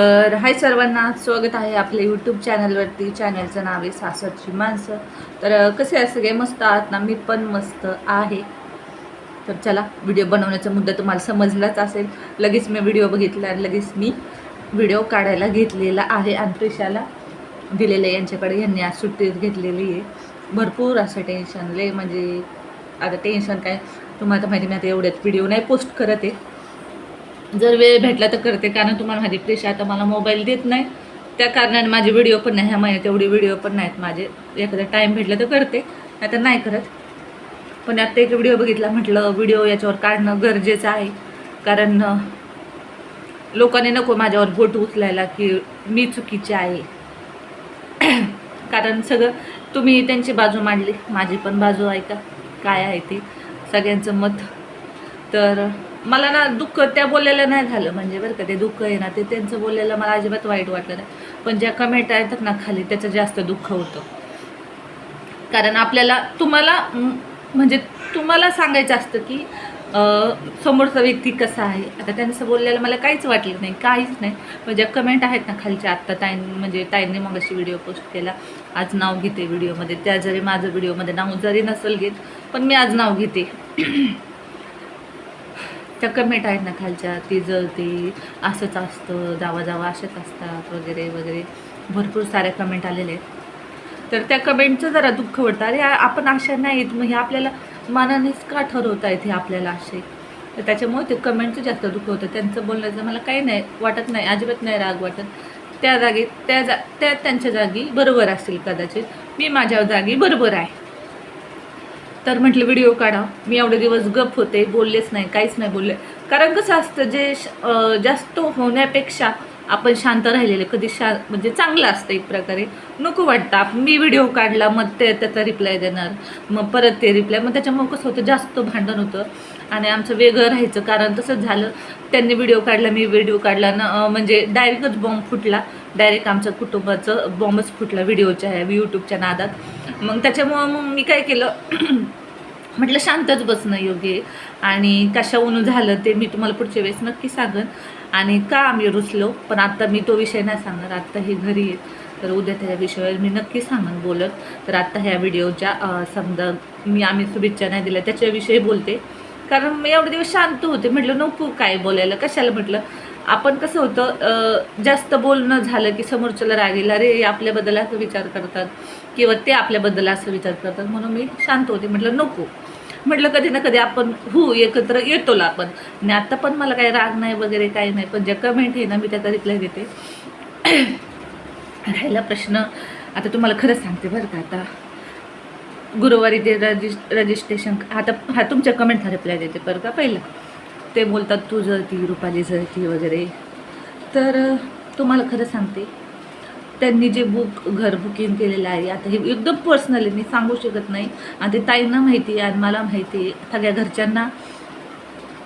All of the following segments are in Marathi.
तर हाय सर्वांना स्वागत आहे आपल्या यूट्यूब चॅनलवरती चॅनलचं नाव आहे सासरची माणसं. तर कसे आहे सगळे? मस्त आहात ना? मी पण मस्त आहे. तर चला व्हिडिओ बनवण्याचा मुद्दा तुम्हाला समजलाच असेल. लगेच मी व्हिडिओ बघितला आणि लगेच मी व्हिडिओ काढायला घेतलेला आहे आणि दिलेलं आहे यांच्याकडे. यांनी आज सुट्टी घेतलेली आहे. भरपूर असं टेन्शन लय म्हणजे आता टेन्शन काय? तुम्हाला तर माहिती मी आता एवढ्यात व्हिडिओ नाही पोस्ट करत आहे. जर वेळ भेटला तर करते कारण तुम्हाला माझी प्रेशा आता मला मोबाईल देत नाही. त्या कारणाने माझे व्हिडिओ पण नाही ह्या महिन्यात एवढे व्हिडिओ पण नाहीत. माझे एखादा टाईम भेटला तर करते नाही तर नाही करत. पण आता एक व्हिडिओ बघितला म्हटलं व्हिडिओ याच्यावर काढणं गरजेचं आहे. कारण लोकांनी नको माझ्यावर बोट उचलायला की मी चुकीची आहे. कारण सगळं तुम्ही त्यांची बाजू मांडली माझी पण बाजू ऐका काय आहे ते? सगळ्यांचं मत तर मला ना दुःख त्या बोललेलं नाही झालं. म्हणजे बरं का ते दुःख आहे ना ते त्यांचं बोललेलं मला अजिबात वाईट वाटलं नाही. पण ज्या कमेंट येतात ना खाली त्याचं जास्त दुःख होतं. कारण आपल्याला तुम्हाला म्हणजे तुम्हाला सांगायचं असतं की समोरचा व्यक्ती कसा आहे? आता त्यांचं बोललेलं मला काहीच वाटलं नाही काहीच नाही. पण ज्या कमेंट आहेत ना खालच्या आत्ता ताईं म्हणजे ताईंनी मग अशी व्हिडिओ पोस्ट केला. आज नाव घेते व्हिडिओमध्ये त्या जरी माझं व्हिडिओमध्ये नाव जरी नसेल घेत पण मी आज नाव घेते. त्या कमेंट आहेत ना खालच्या ती जळते असंच असतं जावा जावा असेच असतात वगैरे वगैरे. भरपूर साऱ्या कमेंट आलेले आहेत. तर त्या कमेंटचं जरा दुःख वाटतं. अरे आपण अशा नाहीत. मग हे आपल्याला मनानेच का ठरवता येते आपल्याला असे? तर त्याच्यामुळे ते कमेंटचं जास्त दुःख होतं. त्यांचं बोलण्याचं मला काही नाही वाटत नाही अजिबात नाही राग वाटत त्या जागी त्या जा त्या त्यांच्या जागी बरोबर असतील कदाचित. मी माझ्या जागी बरोबर आहे. तर म्हटलं व्हिडिओ काढा. मी एवढे दिवस गप होते बोललेच नाही काहीच नाही बोलले. कारण कसं असतं जे श- जास्त होण्यापेक्षा आपण शांत राहिलेले कधी शा म्हणजे चांगलं असतं एक प्रकारे. नको वाटतं मी व्हिडिओ काढला मग ते त्याचा रिप्लाय देणार मग परत ते रिप्लाय. मग त्याच्यामुळं कसं होतं जास्त भांडण होतं आणि आमचं वेगळं राहायचं. कारण तसंच झालं त्यांनी व्हिडिओ काढला मी व्हिडिओ काढला ना म्हणजे डायरेक्टच बॉम्ब फुटला. डायरेक्ट आमचं कुटुंबाचं बॉम्बच फुटला व्हिडिओच्या ह्या यूट्यूबच्या नादात मग त्याच्यामुळं मग मी काय केलं? म्हटलं शांतच बसणं योग्य आहे. आणि कशाहून झालं ते मी तुम्हाला पुढच्या वेळेस नक्की सांगन. आणि का आम्ही रुसलो? पण आत्ता मी तो विषय नाही सांगणार. आत्ता हे घरी आहे तर उद्या त्या विषयावर मी नक्की सांगेन बोलत. तर आत्ता ह्या व्हिडिओच्या समजा मी आम्ही शुभेच्छा नाही दिल्या त्याच्याविषयी बोलते. कारण मी एवढे दिवस शांत होते. म्हटलं नको काय बोलायला? कशाला? म्हटलं आपण कसं होतं जास्त बोलणं झालं की समोरच्याला राग येईल अरे आपल्याबद्दल असं विचार करतात किंवा ते आपल्याबद्दल असं विचार करतात. म्हणून मी शांत होते म्हटलं नको. म्हटलं कधी ना कधी आपण हो एकत्र येतोला आपण. आणि आता पण मला काही राग नाही वगैरे काही नाही. पण ज्या कमेंट आहे ना मी त्याचा रिप्लाय देते. राहिला प्रश्न. आता तुम्हाला खरंच सांगते बरं का आता गुरुवारी ते रजिस् रजिस्ट्रेशन आता हा तुमच्या कमेंटचा रिप्लाय देते बरं का पहिलं. ते बोलतात तू जळती रुपाली जळती वगैरे. तर तुम्हाला खरं सांगते त्यांनी जे बुक घर बुकिंग केलेलं आहे आता हे एकदम पर्सनली मी सांगू शकत नाही. आणि ते ताईंना माहिती आहे आणि मला माहिती आहे सगळ्या घरच्यांना.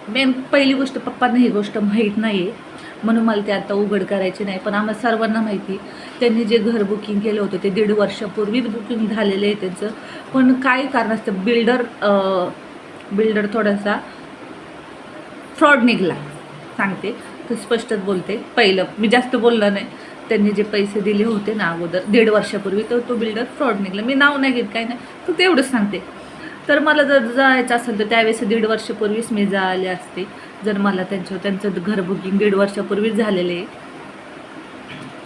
मेन पहिली गोष्ट पप्पांना ही गोष्ट माहीत नाही आहे म्हणून मला ते आता उघड करायचे नाही. पण आम्हाला सर्वांना माहिती त्यांनी जे घर बुकिंग केलं होतं ते दीड वर्षापूर्वीच बुकिंग झालेलं आहे त्यांचं. पण काय कारण असतं बिल्डर बिल्डर थोडासा फ्रॉड निघाला. सांगते तर स्पष्टच बोलते. पहिलं मी जास्त बोललं नाही. त्यांनी जे पैसे दिले होते ना अगोदर दीड वर्षापूर्वी तर तो बिल्डर फ्रॉड निघाला. मी नाव नाही घेत काय नाही. फक्त एवढंच सांगते. तर मला जर जायचं असेल तर त्यावेळेस दीड वर्षापूर्वीच मी जायले असते. जर मला त्यांचं त्यांचं घर बुकिंग दीड वर्षापूर्वीच झालेलं. आहे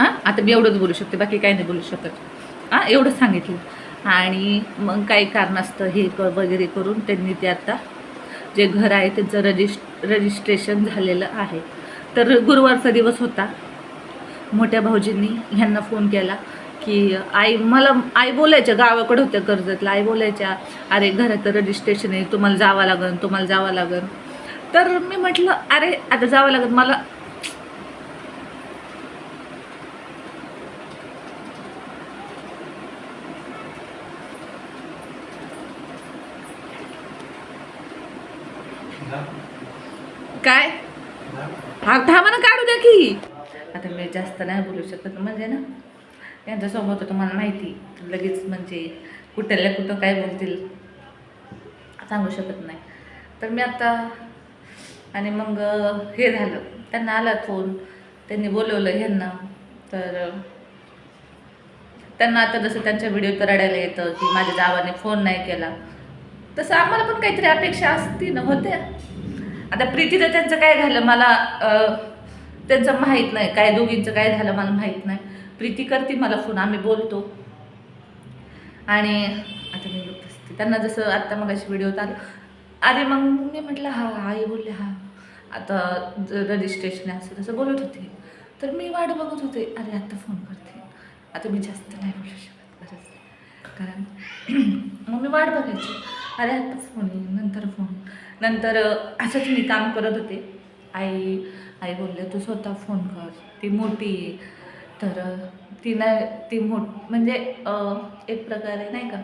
हां आता मी एवढंच बोलू शकते बाकी काही नाही बोलू शकत. हां एवढंच सांगितलं. आणि मग काही कारणास्तव हे क वगैरे करून त्यांनी ते आता जे घर आहे त्यांचं रजिस्ट रजिस्ट्रेशन झालेलं आहे. तर गुरुवारचा दिवस होता. मोठ्या भाऊजींनी ह्यांना फोन केला की आई मला आई बोलायच्या गावाकडे होत्या कर्जतला. आई बोलायच्या अरे घरात रजिस्ट्रेशन आहे. तुम्हाला जावं लागन तुम्हाला जावं लागन. तर मी म्हटलं अरे आता जावं लागन. मला काय हा थांबा ना काढू द्या की. आता मी जास्त नाही बोलू शकत म्हणजे ना त्यांच्यासोबत तुम्हाला माहिती. लगेच म्हणजे कुठल्या कुठं काय बोलतील सांगू शकत नाही. तर मी आता आणि मग हे झालं. त्यांना आला फोन त्यांनी बोलवलं ह्यांना. तर त्यांना आता जसं त्यांच्या व्हिडिओ रडायला येतं की माझ्या जावाने फोन नाही केला. तसं आम्हाला पण काहीतरी अपेक्षा असती ना होत्या. आता प्रीतीचं त्यांचं काय झालं मला त्यांचं माहीत नाही काय दोघींचं काय झालं मला माहीत नाही. प्रीती करते मला फोन आम्ही बोलतो. आणि आता मी बघत असते. त्यांना जसं आत्ता मग अशी व्हिडिओ आलं. अरे मग मी म्हटलं हा आई बोलले हा. आता रजिस्ट्रेशन असं तसं बोलत होते. तर मी वाट बघत होते. अरे आत्ता फोन करते. आता मी जास्त नाही बोलू शकत कारण मग मी वाट बघायची. अरे आत्ता फोन येईल नंतर फोन नंतर असंच मी काम करत होते. आई आई बोलले तू स्वतः फोन कर. ती मोठी आहे. तर तिनं ती नाही ती मोठ म्हणजे एक प्रकारे नाही का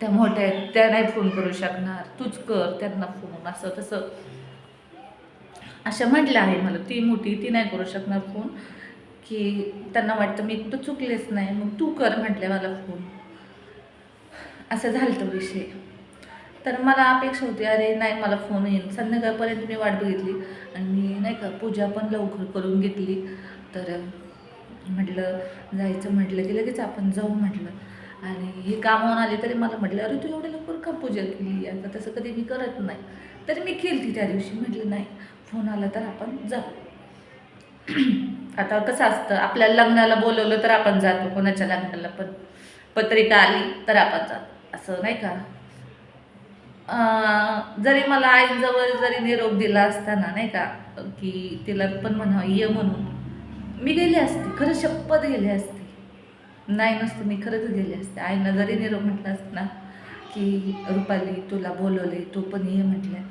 त्या मोठ्या आहेत त्या नाही फोन करू शकणार. तूच कर त्यांना फोन असं तसं. अशा म्हटलं आहे मला ती मोठी ती नाही करू शकणार फोन की त्यांना वाटतं मी कुठं चुकलेच नाही मग तू कर म्हटलं मला फोन असं झालं तो विषय. तर मला अपेक्षा होती अरे नाही मला फोन येईल. संध्याकाळपर्यंत मी वाट बघितली आणि मी नाही का पूजा पण लवकर करून घेतली. तर म्हटलं जायचं म्हटलं की लगेच आपण जाऊ म्हटलं. आणि हे कामावून आले तरी मला म्हटलं अरे तू एवढ्या लवकर का पूजा केली? आता तसं कधी मी करत नाही. तरी मी केली ती त्या दिवशी. म्हटलं नाही फोन आला तर आपण जाऊ. आता कसं असतं आपल्या लग्नाला बोलवलं तर आपण जातो कोणाच्या लग्नाला पण. पत्रिका आली तर आपण जातो. असं नाही का? जरी मला आईजवळ जरी निरोप दिला असताना नाही का की तिला पण म्हणावं ये म्हणून. मी गेली असते खरं शपथ गेली असते. नाही नसतं मी खरंच गेले असते. आईनं जरी निरोप म्हटलं असतं ना की रुपाली तुला बोलवले तू पण ये म्हटलं.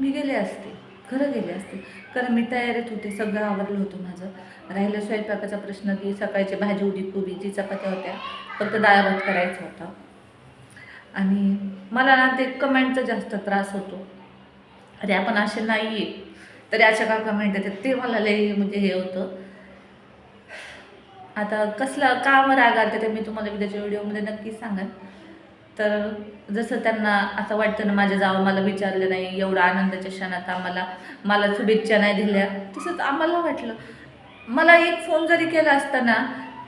मी गेले असते खरं गेले असते. कारण मी तयारीत होते सगळं आवडलं होतं माझं. राहिलं स्वयंपाकाचा प्रश्न की सकाळची भाजी होती कोबीची चपात्या होत्या फक्त डाळ भात करायचा होता. आणि मला ना ते कमेंटचा जास्त त्रास होतो. अरे आपण असे नाही आहे तरी अशा का कमेंट येतात? ते मला लई म्हणजे हे होतं. आता कसला काम राग आलता ते मी तुम्हाला उद्याच्या व्हिडिओमध्ये नक्कीच सांगेन. तर जसं त्यांना असं वाटतं ना माझ्या जावं मला विचारलं नाही एवढा आनंदाच्या क्षणात आम्हाला मला शुभेच्छा नाही दिल्या. तसंच आम्हाला वाटलं. मला एक फोन जरी केला असताना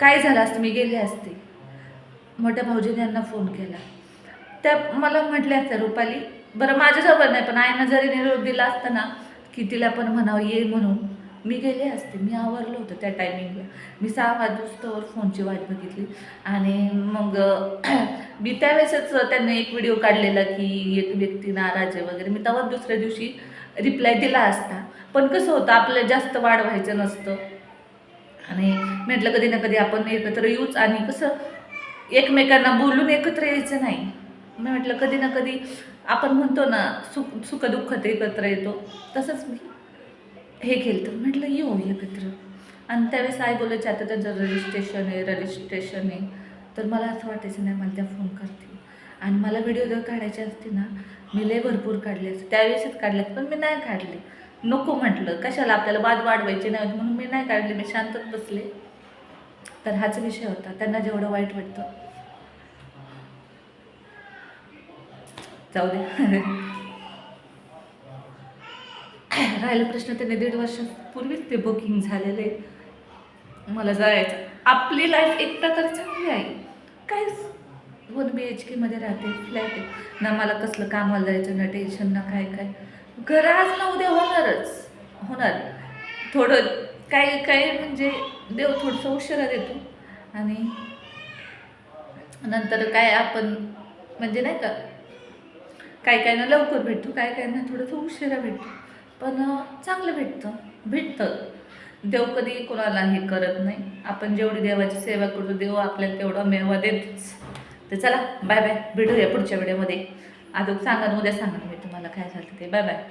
काय झालं असतं? मी गेले असते. मोठ्या भाऊजीने यांना फोन केला. त्या मला म्हटल्या असत्या रुपाली बरं माझ्याजवळ नाही पण आईनं जरी निरोप दिला असताना की तिला पण म्हणावं ये म्हणून. मी गेले असते मी आवरलं होतं त्या टायमिंगला मी सहा वाजूस्तवर फोनची वाट बघितली. आणि मग मी त्यावेळेसच त्यांनी एक व्हिडिओ काढलेला की एक व्यक्ती नाराज आहे वगैरे. मी तेव्हा दुसऱ्या दिवशी रिप्लाय दिला असता. पण कसं होतं आपलं जास्त वाढ व्हायचं नसतं. आणि म्हटलं कधी ना कधी आपण एकत्र येऊच आणि कसं एकमेकांना बोलून एकत्र यायचं नाही. मी म्हटलं कधी ना कधी आपण म्हणतो ना सुख सुखदुःखात एकत्र येतो. तसंच मी हे केलं. तर म्हटलं येऊ एकत्र. आणि त्यावेळेस आई बोलायचे आता त्याचं रजिस्ट्रेशन आहे रजिस्ट्रेशन आहे. तर मला असं वाटायचं नाही मला त्या फोन करतील. आणि मला व्हिडिओ जर काढायचे असते ना मी लय भरपूर काढले असते. त्यावेळेसच काढले पण मी नाही काढले. नको म्हटलं. कशाला आपल्याला वाद वाढवायचे नाही म्हणून मी नाही काढले. मी शांतच बसले. तर हाच विषय होता. त्यांना जेवढं वाईट वाटतं जाऊ दे राहिला प्रश्न त्याने दीड वर्षापूर्वीच ते बुकिंग झालेलं. आहे मला जायचं. आपली लाईफ एक प्रकारे चांगली आहे. काय वन बी एच केमध्ये राहते फ्लॅट आहे. ना मला कसलं कामाला जायचं ना टेन्शन ना काय काय. घर आज ना उद्या होणारच. होणार. थोडं काही काही म्हणजे देव थोडंसं उशिरा देतो. आणि नंतर काय आपण म्हणजे नाही का काय काय ना लवकर भेटतो काय काय ना थोडंसं उशिरा भेटतो. पण चांगलं भेटतं भेटतं. देव कधी कोणाला हे करत नाही. आपण जेवढी देवाची सेवा करतो देव आपल्याला तेवढा मेवा देतोच. तर चला बाय बाय भेटूया पुढच्या व्हिडिओमध्ये अजून सांगा उद्या सांगा मी तुम्हाला काय झालं ते. Bye bye